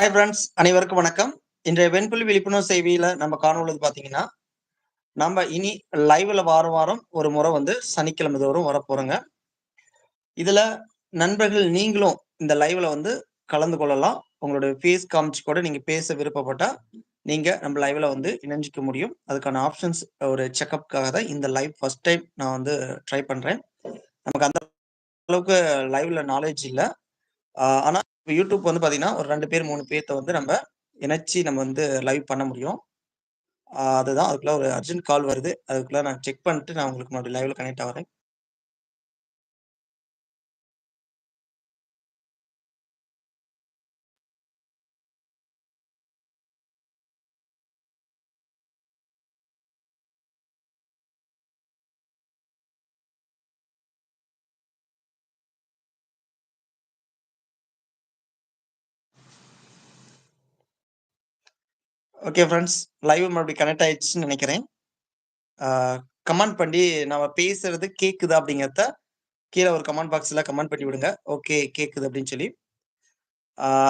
Hi friends அனைவருக்கும் வணக்கம். இன்றைய வெண்புலி விழிப்புணர்வு செய்தியில நம்ம காணொலிது பாத்தீங்கன்னா நம்ம இனி லைவ்ல வாரம் வாரம் ஒரு முறை வந்து சனிக்கிழமை தோறும் வரப்போறோங்க. இதுல நண்பர்கள் நீங்களும் இந்த லைவ்ல வந்து கலந்து கொள்ளலாம். உங்களுடைய ஃபேஸ் காமிச்சு கூட நீங்க பேச விருப்பப்பட்டா நீங்க நம்ம லைவ்ல வந்து இணைஞ்சிக்க முடியும். அதுக்கான ஆப்ஷன்ஸ் ஒரு செக்அப்காக தான் இந்த லைவ் ஃபர்ஸ்ட் டைம் நான் வந்து ட்ரை பண்றேன். நமக்கு அந்த அளவுக்கு லைவ்ல நாலேஜ் இல்லை. ஆனா இப்போ யூடியூப் வந்து பார்த்தீங்கன்னா ஒரு ரெண்டு பேர் மூணு பேர்த்த வந்து நம்ம இணைச்சி நம்ம வந்து லைவ் பண்ண முடியும். அதுதான் அதுக்குள்ள ஒரு அர்ஜென்ட் கால் வருது. அதுக்குள்ள நான் செக் பண்ணிட்டு நான் உங்களுக்கு மறுபடியும் லைவ்ல கனெக்ட் ஆகிறேன் ஓகே ஃப்ரெண்ட்ஸ் லைவ் மறுபடியும் கனெக்ட் ஆயிடுச்சுன்னு நினைக்கிறேன். கமெண்ட் பண்ணி நம்ம பேசுறது கேக்குதா அப்படிங்கிறத கீழே ஒரு கமெண்ட் பாக்ஸ்ல கமெண்ட் பண்ணி விடுங்க. ஓகே கேக்குது அப்படின்னு சொல்லி.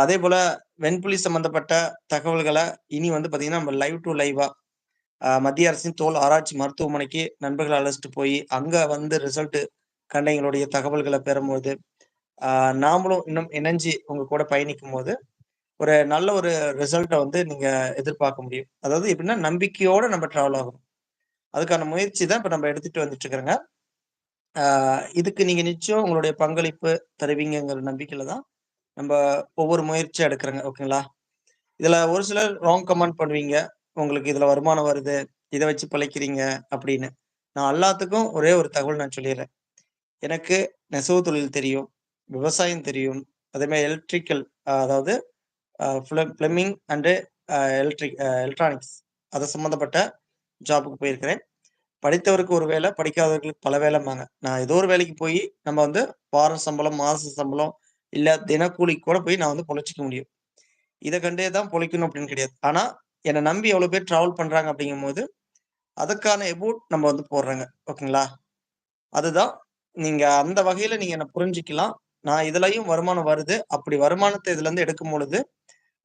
அதே போல வெண்புலி சம்பந்தப்பட்ட தகவல்களை இனி வந்து பாத்தீங்கன்னா நம்ம லைவ் டு லைவா மத்திய அரசின் தோல் ஆராய்ச்சி மருத்துவமனைக்கு நண்பர்கள் அழைச்சிட்டு போய் அங்க வந்து ரிசல்ட் கண்டைங்களுடைய தகவல்களை பெறும்போது நாமளும் இன்னும் இணைஞ்சு உங்க கூட பயணிக்கும் போது ஒரு நல்ல ஒரு ரிசல்ட்டை வந்து நீங்க எதிர்பார்க்க முடியும். அதாவது எப்படின்னா நம்பிக்கையோட நம்ம டிராவல் ஆகும் அதுக்கான முயற்சி தான் இப்ப நம்ம எடுத்துட்டு வந்துட்டு இருக்கிறோங்க. இதுக்கு நீங்க நிச்சயம் உங்களுடைய பங்களிப்பு தருவீங்கங்கிற நம்பிக்கையில தான் நம்ம ஒவ்வொரு முயற்சியும் எடுக்கிறோங்க. ஓகேங்களா? இதுல ஒரு சிலர் ராங் கமெண்ட் பண்ணுவீங்க. உங்களுக்கு இதுல வருமானம் வருது. இதை வச்சு பிழைக்கிறீங்க அப்படின்னு. நான் எல்லாத்துக்கும் ஒரே ஒரு தகவல் நான் சொல்லிடுறேன். எனக்கு நெசவு தொழில் தெரியும் விவசாயம் தெரியும் அதே மாதிரி எலக்ட்ரிக்கல் அதாவது ஃப்ளெமிங் அண்டு எலக்ட்ரிக் எலக்ட்ரானிக்ஸ். அது சம்மந்தப்பட்ட ஜாபுக்கு போயிருக்கிறேன். படித்தவருக்கு ஒரு வேலை படிக்காதவர்களுக்கு பல வேலைம்பாங்க நான் ஏதோ ஒரு வேலைக்கு போய் நம்ம வந்து வார சம்பளம் மாத சம்பளம் இல்லை தினக்கூலி கூட போய் நான் வந்து பொழைச்சிக்க முடியும். இதை கண்டே தான் பொழைக்கணும் அப்படின்னு கிடையாது. ஆனால் என்னை நம்பி எவ்வளோ பேர் ட்ராவல் பண்ணுறாங்க அப்படிங்கும் போது அதுக்கான எபோட் நம்ம வந்து போடுறாங்க. ஓகேங்களா? அதுதான் நீங்கள் அந்த வகையில் நீங்கள் என்னை புரிஞ்சுக்கலாம். நான் இதுலயும் வருமானம் வருது. அப்படி வருமானத்தை இதுலேருந்து எடுக்கும் பொழுது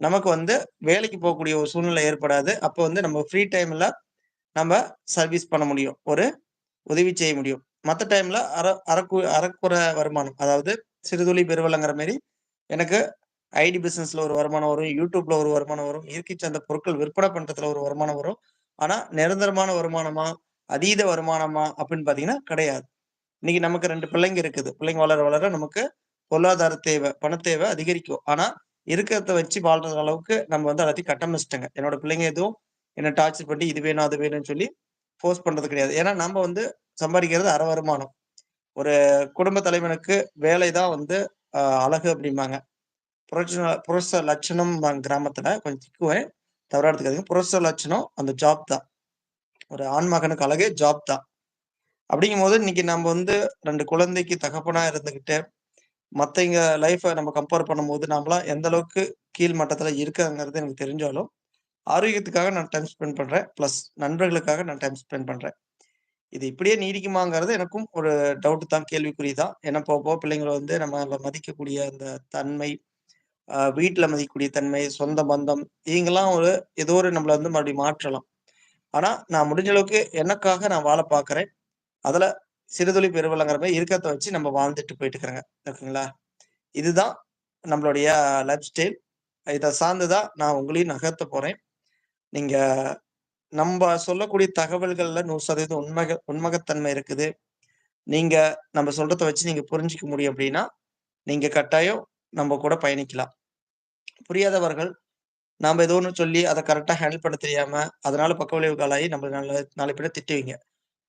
நமக்கு வந்து வேலைக்கு போகக்கூடிய ஒரு சூழ்நிலை ஏற்படாது. அப்போ வந்து நம்ம ஃப்ரீ டைம்ல நம்ம சர்வீஸ் பண்ண முடியும். ஒரு உதவி செய்ய முடியும். மற்ற டைம்ல அற அறக்கு அறக்குற வருமானம். அதாவது சிறுதுளி பெருவலங்கிற மாதிரி எனக்கு ஐடி பிசினஸ்ல ஒரு வருமானம் வரும் யூடியூப்ல ஒரு வருமானம் வரும் இயற்கை சார்ந்த பொருட்கள் விற்பனை பண்றதுல ஒரு வருமானம் வரும். ஆனா நிரந்தரமான வருமானமா அதீத வருமானமா அப்படின்னு பாத்தீங்கன்னா கிடையாது. இன்னைக்கு நமக்கு ரெண்டு பிள்ளைங்க இருக்குது. பிள்ளைங்க வளர வளர நமக்கு பொருளாதார தேவை பண தேவை அதிகரிக்கும். ஆனா இருக்கிறத வச்சு வாழ்ற அளவுக்கு நம்ம வந்து எல்லாத்தையும் கட்டமைச்சிட்டேங்க என்னோட பிள்ளைங்க எதுவும் என்ன டார்ச்சர் பண்ணி இது வேணும் அது வேணும்னு சொல்லி ஃபோர்ஸ் பண்றது கிடையாது. ஏன்னா நம்ம வந்து சம்பாதிக்கிறது அற வருமானம் ஒரு குடும்ப தலைவனுக்கு வேலை தான் வந்து அழகு அப்படிம்பாங்க. புரட்சி புரட்ச லட்சணம் கிராமத்துல கொஞ்சம் திக்குவேன். தவறா எடுத்துக்காதீங்க. புரட்ச லட்சணம் அந்த ஜாப் தான். ஒரு ஆண் மகனுக்கு அழகே ஜாப் தான். அப்படிங்கும் போது இன்னைக்கு நம்ம வந்து ரெண்டு குழந்தைக்கு தகப்பனா இருந்துகிட்டு மற்றவங்க லைஃப்பை நம்ம கம்பேர் பண்ணும்போது நம்மளாம் எந்த அளவுக்கு கீழ் மட்டத்தில் இருக்காங்கிறது எனக்கு தெரிஞ்சாலும் ஆரோக்கியத்துக்காக நான் டைம் ஸ்பெண்ட் பண்ணுறேன் ப்ளஸ் நண்பர்களுக்காக நான் டைம் ஸ்பெண்ட் பண்ணுறேன் இது இப்படியே நீடிக்குமாங்கிறது எனக்கும் ஒரு டவுட் தான் கேள்விக்குறி தான். ஏன்னா போக போக பிள்ளைங்களை வந்து நம்ம மதிக்கக்கூடிய அந்த தன்மை வீட்டில் மதிக்கக்கூடிய தன்மை சொந்த பந்தம் இவங்கெல்லாம் ஒரு ஏதோ ஒரு நம்மளை வந்து மறுபடியும் மாற்றலாம். ஆனால் நான் முடிஞ்ச அளவுக்கு எனக்காக நான் வாழ பார்க்குறேன் அதில் சிறுதொழி பெருவலங்கிற மாதிரி இருக்கத்தை வச்சு நம்ம வாழ்ந்துட்டு போயிட்டு இருக்கிறாங்க ஓகேங்களா? இதுதான் நம்மளுடைய லைஃப் ஸ்டைல் இதை சார்ந்துதான் நான் உங்களையும் நகர்த்த போறேன். நீங்க நம்ம சொல்லக்கூடிய தகவல்கள்ல நூறு சதவீதம் உண்மக உண்மகத்தன்மை இருக்குது. நீங்க நம்ம சொல்றத வச்சு நீங்க புரிஞ்சிக்க முடியும் அப்படின்னா நீங்க கட்டாயம் நம்ம கூட பயணிக்கலாம். புரியாதவர்கள் நாம் ஏதோ ஒன்று சொல்லி அதை கரெக்டாக ஹேண்டில் பண்ண தெரியாம அதனால பக்க விளைவுகளாகி நம்ம நல்ல நாலு பேரை திட்டுவீங்க.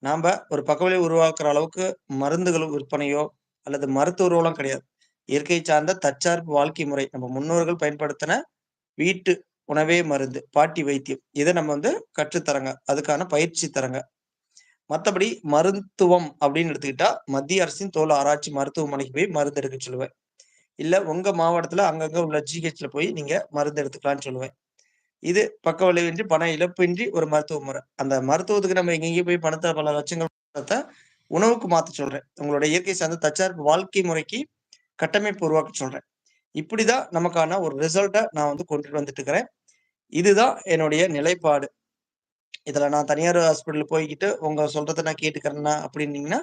நாம் ஒரு பக்கவிலை உருவாக்குற அளவுக்கு மருந்துகள் விற்பனையோ அல்லது மருத்துவ கிடையாது. இயற்கை சார்ந்த தற்சார்பு வாழ்க்கை முறை. நம்ம முன்னோர்கள் பயன்படுத்தின வீட்டு உணவே மருந்து பாட்டி வைத்தியம். இதை நம்ம வந்து கற்றுத்தரங்க. அதுக்கான பயிற்சி தரங்க. மற்றபடி மருத்துவம் அப்படின்னு எடுத்துக்கிட்டா மத்திய அரசின் தோல் ஆராய்ச்சி மருத்துவமனைக்கு போய் மருந்து எடுக்க சொல்லுவேன். இல்லை உங்க மாவட்டத்துல அங்கங்க உள்ள ஜிஹெச்ல போய் நீங்க மருந்து எடுத்துக்கலாம்னு சொல்லுவேன். இது பக்க விளைவின்றி பண இழப்பின்றி ஒரு மருத்துவ முறை அந்த மருத்துவத்துக்கு நம்ம எங்கெங்கேயும் போய் பணத்தை பல லட்சங்கள் உணவுக்கு மாத்த சொல்றேன் உங்களோட இயற்கை சார்ந்த தற்சார்பு வாழ்க்கை முறைக்கு கட்டமைப்பு உருவாக்க சொல்றேன் இப்படிதான் நமக்கான ஒரு ரிசல்ட்டை நான் வந்து கொண்டுட்டு வந்துட்டு இருக்கிறேன். இதுதான் என்னுடைய நிலைப்பாடு. இதுல நான் தனியார் ஹாஸ்பிட்டல் போய்க்கிட்டு, உங்க சொல்றத நான் கேட்டுக்கிறேன்னா அப்படின்னீங்கன்னா,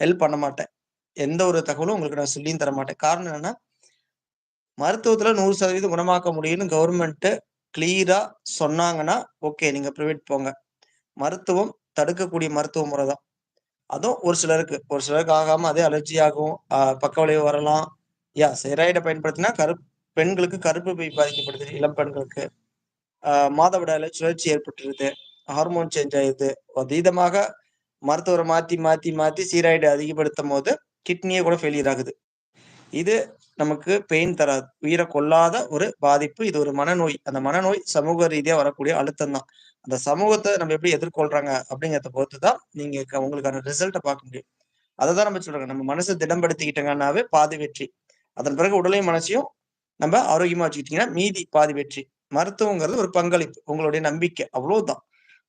ஹெல்ப் பண்ண மாட்டேன். எந்த ஒரு தகவலும் உங்களுக்கு நான் சொல்லியும் தர மாட்டேன். காரணம் என்னன்னா, மருத்துவத்துல 100% குணமாக்க முடியும்னு கவர்மெண்ட் கிளியரா சொன்னாங்கன்னா, ஓகே நீங்க பிரைவேட் போங்க. மருத்துவம் தடுக்கக்கூடிய மருத்துவ முறை தான். அதுவும் ஒரு சிலருக்கு. ஒரு சிலருக்கு ஆகாம அதே அலர்ஜி ஆகும். பக்க விளைவு வரலாம். யா ஸ்டெராய்ட பயன்படுத்தினா கரு பெண்களுக்கு கருப்பு பை பாதிக்கப்படுது. இளம் பெண்களுக்கு. அ சுழற்சி ஏற்பட்டுருது. ஹார்மோன் சேஞ்ச் ஆயிருது. அதீதமாக மருத்துவரை மாத்தி, மாத்தி, மாத்தி அதிகப்படுத்தும் போது கிட்னியே கூட ஃபெயிலியர் ஆகுது. இது நமக்கு பெயின் தராது. உயிரை கொல்லாத ஒரு பாதிப்பு. இது ஒரு மனநோய். அந்த மனநோய் சமூக ரீதியா வரக்கூடிய அழுத்தம் தான். அந்த சமூகத்தை நம்ம எப்படி எதிர்கொள்றாங்க அப்படிங்கிறத பொறுத்து தான், நீங்க க உங்களுக்கான ரிசல்ட்டை பார்க்க முடியும். அததான் நம்ம சொல்றாங்க நம்ம மனசை திடம்படுத்திக்கிட்டோங்கன்னாவே பாதி வெற்றி. அதன் பிறகு உடலையும், மனசையும் நம்ம ஆரோக்கியமா வச்சுக்கிட்டீங்கன்னா, மீதி பாதி வெற்றி. மருத்துவங்கிறது ஒரு பங்களிப்பு. உங்களுடைய நம்பிக்கை. அவ்வளவுதான்.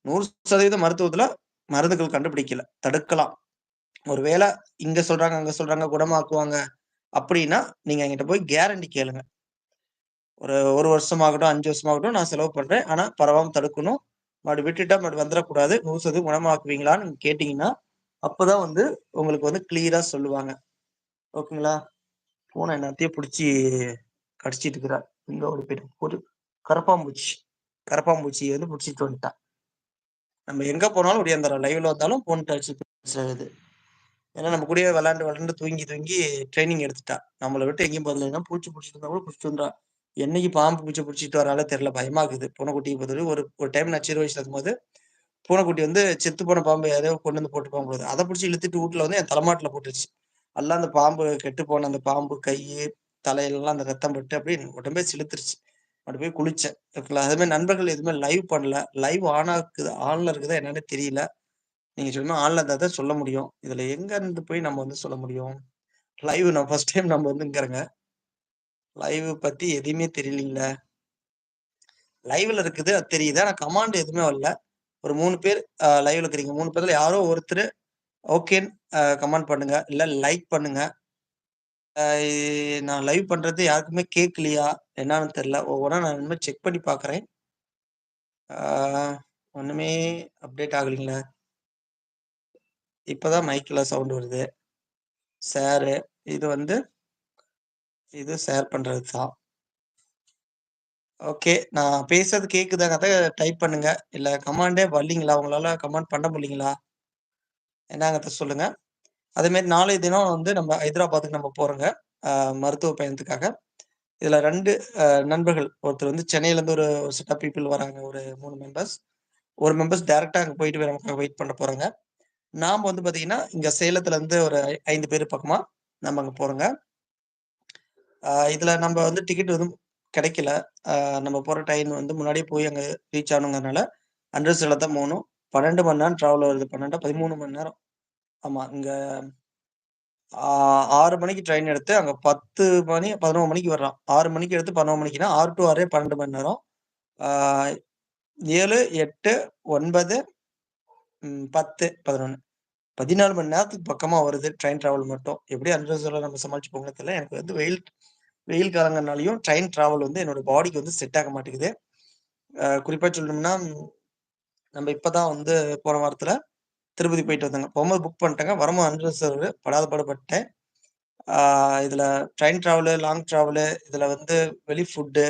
100% மருத்துவத்துல மருந்துகள் கண்டுபிடிக்கல. தடுக்கலாம். ஒருவேளை இங்க சொல்றாங்க, அங்க சொல்றாங்க குணமாக்குவாங்க அப்படின்னா, நீங்க என்கிட்ட போய் கேரண்டி கேளுங்க. ஒரு ஒரு வருஷமாகட்டும், அஞ்சு வருஷமாகட்டும் நான் செலவு பண்றேன். ஆனா பரவாம தடுக்கணும். மறுபடி விட்டுட்டா மறுபடி வந்துடக்கூடாது 100% குணமாக்குவீங்களான்னு கேட்டீங்கன்னா, அப்பதான் வந்து உங்களுக்கு வந்து கிளியரா சொல்லுவாங்க. ஓகேங்களா? பூனை எல்லாத்தையும் பிடிச்சி கடிச்சிட்டு இருக்கிறார் இங்க ஓடி போயிட்டு ஒரு கரப்பான்பூச்சி. கரப்பான்பூச்சிய வந்து பிடிச்சிட்டு வந்துட்டா. நம்ம எங்க போனாலும் ஓடியாந்துர்றா. லைவ்ல வந்தாலும் ஃபோன் டச்சு பேசுறது. ஏன்னா நம்ம கூடயே விளாண்டு விளாண்டு தூங்கி, தூங்கி ட்ரைனிங் எடுத்துட்டா. நம்மளை விட்டு எங்கேயும் போறதில்ல. பூச்சி பிடிச்சிட்டு இருந்தா கூட பிடிச்சிட்டு வந்துருவா. என்னைக்கு பாம்பு, பூச்சி பிடிச்சிட்டு வராளோ தெரியல. பயமாக்குது இருக்குது. பூனைக்குட்டிய ஒரு ஒரு டைம் நான் சிறு வயசுல இருக்கும்போது, பூனைக்குட்டி வந்து செத்து போன பாம்பு யாரையோ கொண்டு வந்து போட்டு போகும்போது அதை பிடிச்சி இழுத்துட்டு வூட்ல வந்து என் தலைமாட்டில் போட்டுருச்சு. எல்லாம் அந்த பாம்பு கெட்டு போன அந்த பாம்பு கை தலையிலலாம் அந்த ரத்தம் பட்டு அப்படியே உடம்பே சிலுத்துருச்சு. அப்படி போய் குளிச்சேன். அதுமாதிரி நண்பர்கள் எதுவுமே லைவ் பண்ணல. லைவ் ஆன் ஆகுது ஆன்ல இருக்குதா என்னன்னு தெரியல. நீங்க சொன்ன ஆன்ல தான் சொல்ல முடியும். இதுல எங்க இருந்து போய் நம்ம வந்து சொல்ல முடியும்? லைவ் நான் ஃபர்ஸ்ட் டைம் நம்ம வந்துங்கிறேங்க. லைவ் பத்தி எதுவுமே தெரியலீங்கள லைவ்ல இருக்குது அது தெரியுது. ஆனா கமாண்ட் எதுவுமே வரல. ஒரு மூணு பேர் லைவ்ல இருக்கிறீங்க. மூணு பேர்ல யாரோ ஒருத்தர் ஓகேன்னு கமெண்ட் பண்ணுங்க. இல்ல லைக் பண்ணுங்க. நான் லைவ் பண்றது யாருக்குமே கேட்கலையா? என்னன்னு தெரியல. ஒவ்வொன்றா நான் இனிமேல் செக் பண்ணி பார்க்குறேன். ஒன்றுமே அப்டேட் ஆகலைங்களே. இப்போதான் மைக்கில் சவுண்ட் வருது. ஷேரு இது வந்து இது ஷேர் பண்ணுறது தான். ஓகே. நான் பேசுறது கேக்குதாங்கிறத டைப் பண்ணுங்க. இல்லை கமாண்டே வரலீங்களா? உங்களால் கமாண்ட் பண்ண முடியலீங்களா? என்னங்கிறத சொல்லுங்க. அதேமாரி நாளைய தினம் வந்து நம்ம ஹைதராபாத்துக்கு நம்ம போகிறோங்க மருத்துவ பயணத்துக்காக. இதில் ரெண்டு நண்பர்கள். ஒருத்தர் வந்து சென்னையிலேருந்து ஒரு செட் ஆஃப் பீப்புள் வராங்க. ஒரு மூணு மெம்பர்ஸ். ஒரு மெம்பர்ஸ் டேரெக்டாக அங்கே போயிட்டு நமக்காக வெயிட் பண்ண போகிறாங்க நாம் வந்து பார்த்தீங்கன்னா, இங்க சேலத்துலருந்து ஒரு ஐந்து பேர் பக்கமா நம்ம அங்க போறோங்க. இதில் இதுல நம்ம வந்து டிக்கெட் வந்து கிடைக்கல. நம்ம போற டைம் வந்து முன்னாடியே போய் அங்க ரீச் ஆகணுங்கிறனால, அன்ரிசர்வ்ட்ல தான் போகணும் பன்னெண்டு மணி நேரம் டிராவல் வருது. 12 13 மணி நேரம். ஆமா. இங்க ஆறு மணிக்கு ட்ரெயின் எடுத்து, அங்க 10 மணி 11 மணிக்கு வர்றான். ஆறு மணிக்கு எடுத்து 11 மணிக்குன்னா 6 டூ 6 12 மணி நேரம். ஏழு எட்டு ஒன்பது ம் 10, 11 14 மணி நேரத்துக்கு பக்கமா வருது ட்ரெயின் டிராவல் மட்டும். எப்படி அன்ரிசர்வ்ட்ல நம்ம சமாளிச்சு போகணும்னு தெரியல. எனக்கு வந்து வெயில் வெயில் காலங்கள்னாலையும் ட்ரெயின் டிராவல் வந்து என்னோட பாடிக்கு வந்து செட் ஆக மாட்டேங்குது. அ குறிப்பா சொல்லணும்னா, நம்ம இப்ப தான் வந்து போன வாரத்துல திருப்பதி போயிட்டு வந்தேங்க. போம்போது புக் பண்ணிட்டேங்க. வரும்போது அன்ரிசர்வ்டு படாத பாடுபட்டேன் இதில் ஆ இதுல ட்ரெயின் டிராவலு, லாங் டிராவலு, இதுல வந்து வெளி ஃபுட்டு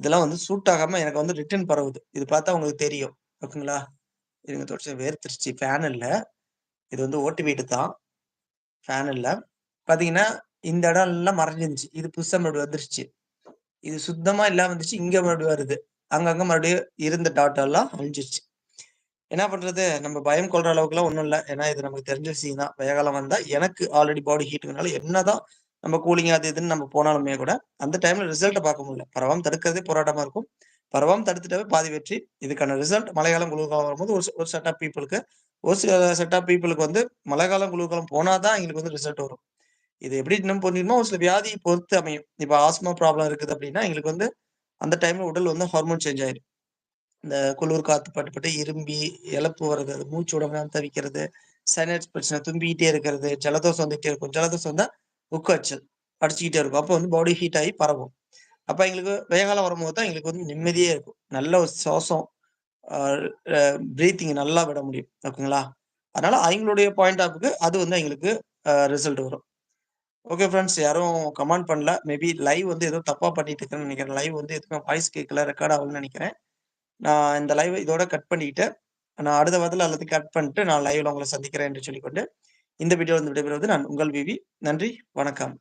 இதெல்லாம் வந்து சூட் ஆகாம எனக்கு வந்து ரிட்டர்ன் பரவுது. இது பார்த்தா உங்களுக்கு தெரியும். ஓகேங்களா? இருங்க தொடச்சு வேர்த்திருச்சு ஃபேன் இல்லை இது வந்து ஓட்டு வீடு தான். ஃபேன் இல்லை பார்த்தீங்கன்னா, இந்த இடம் எல்லாம் மறைஞ்சிருந்துச்சு. இது புதுசாக மறுபடியும் வந்துருச்சு. இது சுத்தமா இல்லாமல் இருந்துச்சு. இங்க மறுபடியும் வருது. அங்கங்கே மறுபடியும் இருந்த டாட்டெல்லாம் அழிஞ்சிருச்சு. என்ன பண்றது? நம்ம பயம் கொள்ற அளவுக்குலாம் ஒண்ணும் இல்லை ஏன்னா இது நமக்கு தெரிஞ்ச விஷயம் தான். வயகாலம் காலம் எனக்கு ஆல்ரெடி பாடி ஹீட்ங்கிறனால என்னதான் நம்ம கூலிங் அது இதுன்னு நம்ம போனாலுமே கூட, அந்த டைம்ல ரிசல்ட்டை பார்க்க முடியல. பரவாயில்ல தடுக்கிறதே போராட்டமாக இருக்கும். பரவாம தடுத்துட்டாவே பாதி வெற்றி. இதுக்கான ரிசல்ட் மழைக்காலம், குளிர்காலம் வரும்போது ஒரு ஒரு செட் ஆஃப் பீப்புளுக்கு ஒரு சில செட் ஆஃப் பீப்புளுக்கு வந்து மழைக்காலம், குளிர்காலம் போனால் தான் எங்களுக்கு வந்து ரிசல்ட் வரும். இது எப்படி இன்னும் புரிஞ்சுக்கணும்னா, ஒரு சில வியாதியை பொறுத்து அமையும். இப்போ ஆஸ்மா ப்ராப்ளம் இருக்குது அப்படின்னா, எங்களுக்கு வந்து அந்த டைம்ல உடல் வந்து ஹார்மோன் சேஞ்ச் ஆயிரும். இந்த குளிர் காத்து பட்டு, பட்டு இரும்பி, இழப்பு வர்றது, அது மூச்சு உடம்புலாம் தவிக்கிறது, சைனஸ் பிரச்சனை, தும்பிக்கிட்டே இருக்கிறது, ஜலதோஷம் வந்துகிட்டே இருக்கும். ஜலதோஷம் வந்தால் உக்கு அடிச்சல் அடிச்சுக்கிட்டே இருக்கும். அப்போ வந்து பாடி ஹீட் ஆகி பரவும். அப்போ எங்களுக்கு வெய்ய காலம் வரும்போது தான் எங்களுக்கு வந்து நிம்மதியே இருக்கும். நல்ல ஒரு சுவாசம் அ பிரீத்திங் நல்லா விட முடியும். ஓகேங்களா? அதனால அவங்களுடைய பாயிண்ட் ஆஃப்க்கு அது வந்து எங்களுக்கு ரிசல்ட் வரும். ஓகே ஃப்ரெண்ட்ஸ் யாரும் கமெண்ட் பண்ணல. மேபி லைவ் வந்து ஏதோ தப்பாக பண்ணிட்டு இருக்கேன்னு நினைக்கிறேன் லைவ் வந்து எதுவுமே வாய்ஸ் கேட்கல, ரெக்கார்ட் ஆகும்னு நினைக்கிறேன் நான் இந்த லைவ் இதோட கட் பண்ணிக்கிட்டு நான் அடுத்த வாரத்தில் எல்லாத்தையும் கட் பண்ணிட்டு நான் லைவ்ல உங்களை சந்திக்கிறேன் என்று சொல்லிக்கொண்டு, இந்த வீடியோ வந்து விடைபெறுவது நான் உங்கள் விவி. நன்றி, வணக்கம்.